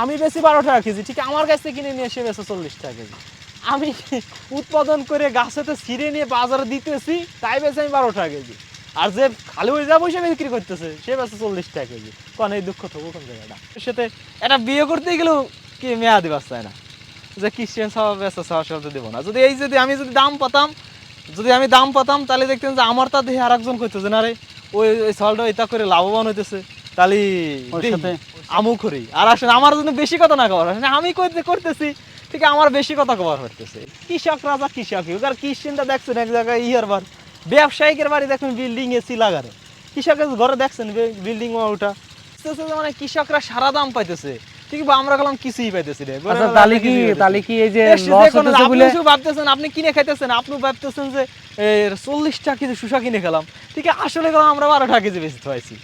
আমি বেশি বারো টাকা কেজি, ঠিক আমার কাছ কিনে নিয়ে এসে বেশি চল্লিশ টাকা কেজি। আমি উৎপাদন করে গাছেতে ছিঁড়ে নিয়ে বাজারে দিতেছি, তাই বেশি আমি বারো টাকা কেজি। আর যে খালি ওই যা বসে বিক্রি করতেছে, সে বেশি চল্লিশ টাকা কেজি। কোন এই দুঃখ থাকব কোন জায়গাটা? সাথে এটা বিয়ে করতে গেলেও কি মেয়া দিবার চায় না? যে খ্রিস্টান সবাই বেচা সবার সাথে দেবো না। যদি এই যদি আমি যদি দাম পাতাম, যদি আমি দাম পাতাম, তাহলে দেখতেন যে আমার তা দেখে আরেকজন করতেছে না রে, ওই ওই চালটা এটা করে লাভবান হইতেছে। তাহলে আমু করি। আর আসলে আমার জন্য বেশি কথা না কবার। আসলে আমি করতে করতেছি ঠিক আমার বেশি কথা কবার হইতেছে। কৃষক রাজা কৃষক। আর খ্রিস্টানটা দেখছেন এক জায়গায় ইয়ার বার। ব্যবসায়িকের বাড়ি দেখুন বিল্ডিং এ লাগারে কৃষকের ঘরে দেখছেন বিল্ডিং ওটা মানে কৃষকরা সারা দাম পাইতেছে। ঠিক আমরা গেলাম কিছুই পাইতেছি রে আচ্ছা তাহলে কি তাহলে কি এই যে লস আপনি ভাবতেছেন আপনি কিনে খাইতেছেন আপনি ভাবতেছেন যে চল্লিশ টাকা কেজি শুষা কিনে খেলাম। ঠিক আছে, আসলে গেলাম আমরা বারো টাকা কেজি বেশি পাইছি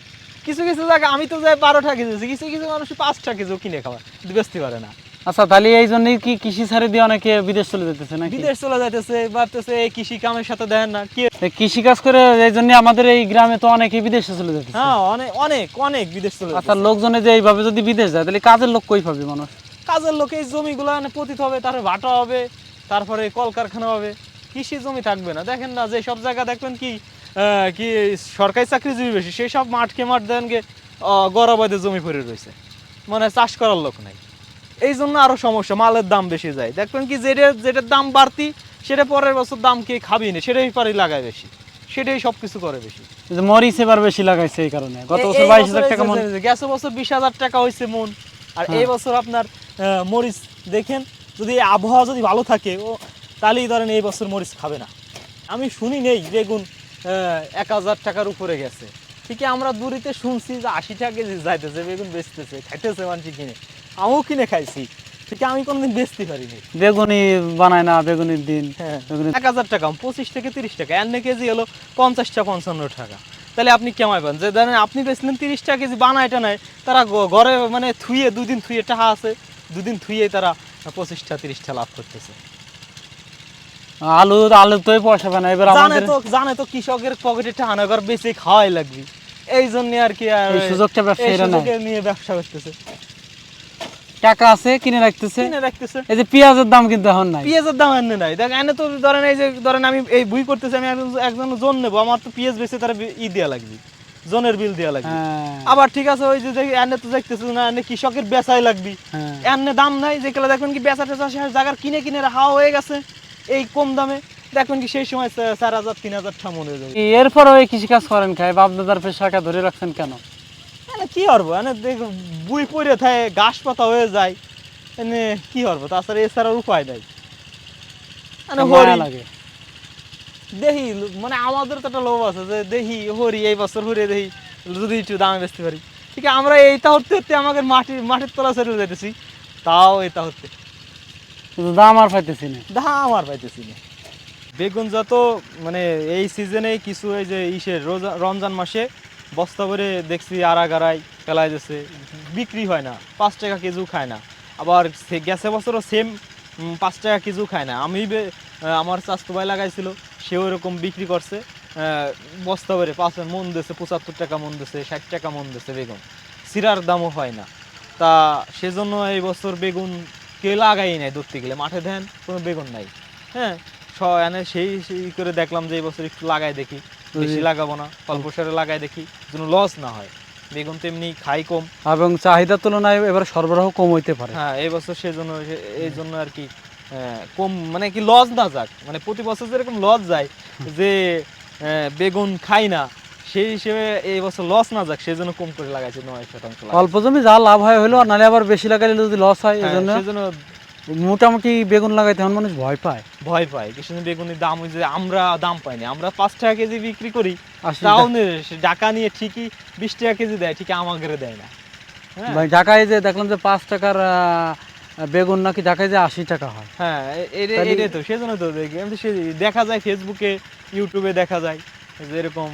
কিছু কিছু জায়গা আমি তো যাই বারো টাকা কেজি কিছু কিছু মানুষ পাঁচ টাকা কেজিও কিনে খাওয়া বেচতে পারে না। আচ্ছা তাহলে এই জন্যই কি কৃষি ছাড়ে দিয়ে অনেকে বিদেশ চলে যেতেছে নাকি? বিদেশ চলে যাইতেছে ভাবতেছে এই কৃষি কামের সাথে দেন না কি কৃষি কাজ করে এই জন্য আমাদের এই গ্রামে তো অনেকে বিদেশে চলে যেতেছে হ্যাঁ অনেক অনেক অনেক বিদেশ চলে আচ্ছা। লোকজনে যে এইভাবে যদি বিদেশ যায় তাহলে কাজের লোক কই পাবে মানুষ? কাজের লোকে এই জমিগুলো এনে পতিত হবে তারপরে ভাটা হবে তারপরে কলকারখানা হবে কৃষি জমি থাকবে না। দেখেন না যে সব জায়গা দেখবেন কি কি সরকারি চাকরিজীবী বেশি সেই সব মাঠকে মাঠ দেন গে গড়াবাদে জমি পড়ে রয়েছে। মানে চাষ করার লোক নাই। এই জন্য আরও সমস্যা মালের দাম বেশি যায়। দেখবেন কি যেটা যেটার দাম বাড়তি সেটা পরের বছর দাম কে খাবি না সেটাই পারি লাগায় বেশি। সেটাই সব কিছু করে বেশি। মরিচ এবার বেশি লাগাইছে এই কারণে। গত বছর বাইশ হাজার টাকা মন গেছে বছর বিশ হাজার টাকা হয়েছে মন। আর এই হ্যাঁ। বছর আপনার মরিচ দেখেন যদি আবহাওয়া যদি ভালো থাকে ও তাহলেই ধরেন এই বছর মরিচ খাবে না। আমি শুনি নেই বেগুন এক হাজার টাকার উপরে গেছে। ঠিকই আমরা দূরিতে শুনছি যে আশি টাকা কেজি যাইতেছে বেগুন বেচতেছে খাইতেছে মানুষ কিনে। আমিও কিনে খাইছি। ঠিক আমি কোনোদিন বেচতে পারিনি। বেগুনি বানায় না বেগুনির দিন। হ্যাঁ। এক হাজার টাকা পঁচিশ থেকে তিরিশ টাকা এর কেজি হলো পঞ্চাশটা পঞ্চান্ন টাকা। তাহলে আপনি কেমাই পান যে ধরেন আপনি বেচলেন তিরিশ টাকা কেজি বানা এটা নাই তারা ঘরে মানে থুয়ে দুদিন থুয়ে টাকা আছে দুদিন থুয়ে তারা পঁচিশটা তিরিশটা লাভ করতেছে। আলু আলু তোই পয়সা পায় না। এবার আমাদের তো জানে তো কৃষকের পকেটে এবার বেঁচে খাওয়াই লাগবে। এই জন্য আর কি এই সুযোগটা ব্যবসায়ীরা সুযোগে নিয়ে। ব্যবসা করতেছে। টাকা আছে কিনে রাখতেছে। কিনে রাখতেছে। এই যে পেঁয়াজের দাম কিন্তু এখন নাই। পেঁয়াজের দাম নাই। দেখ এনে তো ধরেন এই যে ধরেন আমি এই বুই করতেছি আমি একজন- জন নেব। আমার তো পেঁয়াজ বেচে তার ই দেওয়া লাগবে। জনের বিল দেওয়া লাগবে। হ্যাঁ, আবার ঠিক আছে ওই যে এনে তো দেখতেছি না এনে কৃষকের বেচাই লাগবে। হ্যাঁ। এনে দাম নাই যে যেগুলো দেখবেন কি বেচা টেচা জায়গার কিনে কিনে হাওয়া হয়ে গেছে। এই কম দামে? দেখবেন কি সেই সময় চার হাজার তিন হাজার টা মনে হয়ে যাবে। এরপরও এই কৃষি কাজ করেন খায় বাপ দাদার পেশাকে ধরে রাখছেন কেন? এনে কি করব? এনে দেখ বুই পড়ে থাকে ঘাস পাতা হয়ে যায়। এনে কি করব? তাছাড়া এছাড়া উপায় নাই। মায়া হরি লাগে। দেখি মানে আমাদের তো একটা লোভ আছে যে দেখি হরি এই বছর হরে দেখি যদি একটু দামে বেচতে পারি। ঠিক আছে আমরা এইটা হতে হতে আমাদের মাটির মাটির তলা ছেড়ে যাইতেছি। তাও এটা হতে। কিন্তু দাম আর পাইতেছি না। দাম আর পাইতেছি না। বেগুন যত মানে এই সিজনে কিছু এই যে ইসের রোজা- রমজান মাসে বস্তা করে দেখছি আড়াগাড়াই ফেলাই দিচ্ছে বিক্রি হয় না, পাঁচ টাকা কেজিও খায় না। আবার সে- গেছে বছরও সেম পাঁচ টাকা কেজিও খায় না। আমি আমার চাস্তু ভাই লাগাইছিল, সেও এরকম বিক্রি করছে। বস্তা করে পাঁচ, মন দিছে, পঁচাত্তর টাকা মন দিছে, ষাট টাকা মন দিছে বেগুন। সিরার দামও হয় না। তা সেজন্য এই বছর বেগুন কেউ লাগাই নাই ধরতে গেলে। মাঠে দেন কোনো বেগুন নাই। হ্যাঁ এনে সেই সেই করে দেখলাম যে এই বছর একটু লাগাই দেখি। বেশি লাগাবো না অল্প সারে লাগাই দেখি যেন লস না হয়। বেগুন তো এমনি খাই কম। এবং চাহিদার তুলনায় এবার সরবরাহ কম হইতে পারে। হ্যাঁ এই বছর সেজন্য এই জন্য আর কি কম মানে কি লস না যাক। মানে প্রতি বছর যেরকম লস যায় যে বেগুন খাই না সেই হিসেবে এই বছর লস না যাক সেই জন্য কম করে লাগাইছে নয় শতাংশ অল্প জমি যা লাভ হয় হলো আর নাহলে আবার বেশি লাগাইলে যদি লস হয় এই হ্যাঁ, জন্য মোটামুটি বেগুন লাগাইতে এখন মানুষ ভয় পায়। ভয় পায়। কিছু বেগুনের দাম ওই যে আমরা দাম পাইনি আমরা পাঁচ টাকা কেজি বিক্রি করি তাও টাকা নিয়ে ঠিকই বিশ টাকা কেজি দেয় ঠিকই আমাকে দেয় না। হ্যাঁ। ঢাকায় যে দেখলাম যে পাঁচ টাকার বেগুন নাকি ঢাকায় যে আশি টাকা হয়। হ্যাঁ এটা- এটাই তো সেজন্য তো দেখি দেখা যায় ফেসবুকে ইউটিউবে দেখা যায়। যে এরকম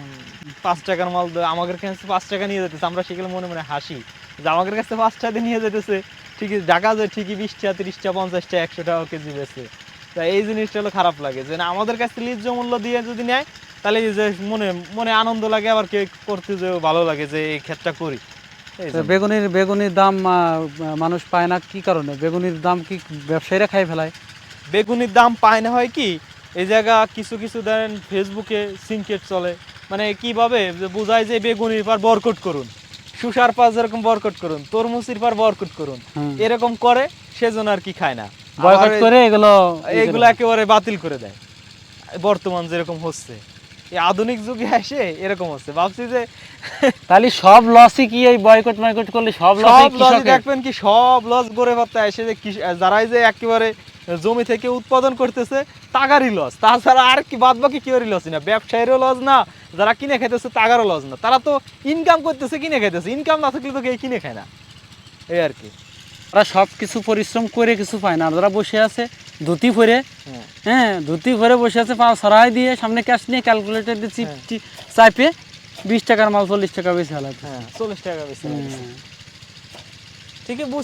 পাঁচ টাকার মাল আমাদের কাছে পাঁচ টাকা নিয়ে যেতেছে আমরা সেগুলো মনে মনে হাসি। যে আমাদের কাছে পাঁচ টাকা দিয়ে নিয়ে যেতেছে ঠিকই ঢাকা যায় ঠিকই বিশটা তিরিশটা পঞ্চাশটা একশো টাকা কেজি বেছে তা এই জিনিসটা হলো খারাপ লাগে যে না আমাদের কাছে লিজ্জ মূল্য দিয়ে যদি নেয় তাহলে যে মনে মনে আনন্দ লাগে আবার কে করতে যে ভালো লাগে যে এই ক্ষেতটা করি। বেগুনির বেগুনির দাম মানুষ পায় না কি কারণে? বেগুনির দাম কি ব্যবসায়ীরা খাই ফেলায়? বেগুনির দাম পায় না হয় কি এই জায়গা কিছু কিছু দেন ফেসবুকে সিনকেট চলে। মানে কীভাবে? যে বোঝায় যে বেগুনির পর বরকট করুন। সুসার পার যেরকম বরকট করুন তরমুচির পর বরকট করুন। এরকম করে সেজন্য আর কি খায় না। বয়কট করে এগুলো এগুলো একেবারে বাতিল করে দেয়। বর্তমান যেরকম হচ্ছে। এই আধুনিক যুগে এসে এরকম হচ্ছে। ভাবছি যে তাহলে সব লসই কি এই বয়কট ময়কট করলে সব লস দেখবেন কি সব লস গড়ে পাত্তা এসে যে যারাই যে একেবারে জমি থেকে উৎপাদন করতেছে তাগারই লস। তাছাড়া আর কি বাদ বাকি কেউরই লস না ব্যবসায়ীরও লস না যারা কিনে খাইতেছে তাগারও লস না। তারা তো ইনকাম করতেছে কিনে খাইতেছে। ইনকাম না থাকলে তো কেউ কিনে খায় না। এই আর কি। ওরা সব কিছু পরিশ্রম করে কিছু পায় না। ওরা বসে আছে ধুতি পরে হ্যাঁ। হ্যাঁ ধুতি পরে বসে আছে পা সরাই দিয়ে সামনে ক্যাশ নিয়ে ক্যালকুলেটর দিয়ে চিপ হ্যাঁ। চাপে বিশ টাকার মাল চল্লিশ টাকা বেশি হালাতে হ্যাঁ চল্লিশ টাকা বেশি। ঠিকই